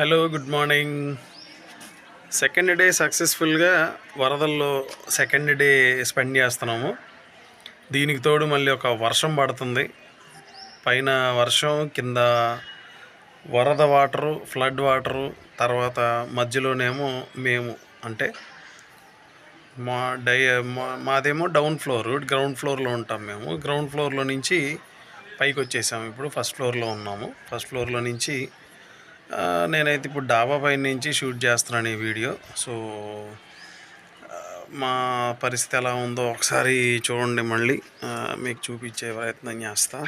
Hello good morning. Second day సక్సెస్ఫుల్గా వరదల్లో second day spend చేస్తున్నాము. దీనికి తోడు మళ్ళీ ఒక వర్షం పడుతుంది. పైన వర్షం కింద వరద వాటరు ఫ్లడ్ వాటరు తర్వాత మధ్యలోనేమో మేము అంటే మా డై మా- మాదేమో డౌన్ ఫ్లోర్ గ్రౌండ్ ఫ్లోర్లో ఉంటాం మేము. గ్రౌండ్ ఫ్లోర్లో నుంచి పైకి వచ్చేసాము. ఇప్పుడు ఫస్ట్ ఫ్లోర్లో ఉన్నాము. ఫస్ట్ ఫ్లోర్లో నుంచి నేనైతే ఇప్పుడు డాబా పైన నుంచి షూట్ చేస్తున్నాను ఈ వీడియో. సో మా పరిస్థితి ఎలా ఉందో ఒకసారి చూడండి మళ్ళీ. మీకు చూపించే ప్రయత్నం చేస్తా.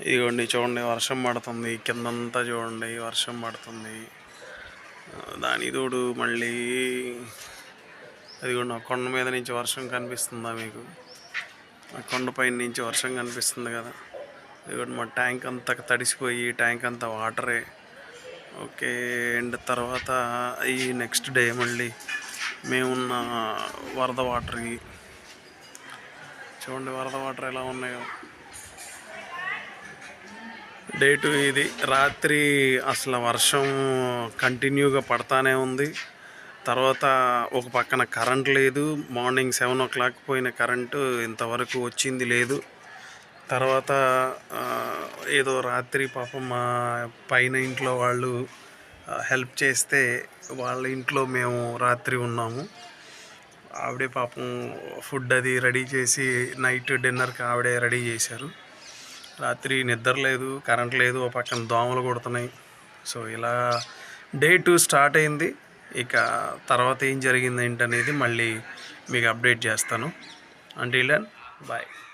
ఇదిగోండి చూడండి వర్షం పడుతుంది. కిందంతా చూడండి వర్షం పడుతుంది. దాని తోడు మళ్ళీ అదిగోండి ఆ కొండ మీద నుంచి వర్షం కనిపిస్తుందా మీకు? ఆ కొండపై నుంచి వర్షం కనిపిస్తుంది కదా. ఇదిగోండి మా ట్యాంక్ అంతా తడిసిపోయి ట్యాంక్ అంతా వాటరే. ఓకే అండ్ తర్వాత ఈ నెక్స్ట్ డే మళ్ళీ మేమున్న వరద వాటర్కి చూడండి వరద వాటర్ ఎలా ఉన్నాయో. డే టు ఇది. రాత్రి అసలు వర్షం కంటిన్యూగా పడతానే ఉంది. తర్వాత ఒక పక్కన కరెంట్ లేదు. మార్నింగ్ సెవెన్ ఓ క్లాక్ పోయిన కరెంటు ఇంతవరకు వచ్చింది లేదు. తర్వాత ఏదో రాత్రి పాపం మా పైన ఇంట్లో వాళ్ళు హెల్ప్ చేస్తే వాళ్ళ ఇంట్లో మేము రాత్రి ఉన్నాము. ఆవిడే పాపం ఫుడ్ అది రెడీ చేసి నైట్ డిన్నర్కి ఆవిడే రెడీ చేశారు. రాత్రి నిద్ర లేదు కరెంట్ లేదు ఒక పక్కన దోమలు కొడుతున్నాయి. సో ఇలా డే టూ స్టార్ట్ అయింది. ఇక తర్వాత ఏం జరిగింది ఏంటనేది మళ్ళీ మీకు అప్డేట్ చేస్తాను. అంటే ఇలా బాయ్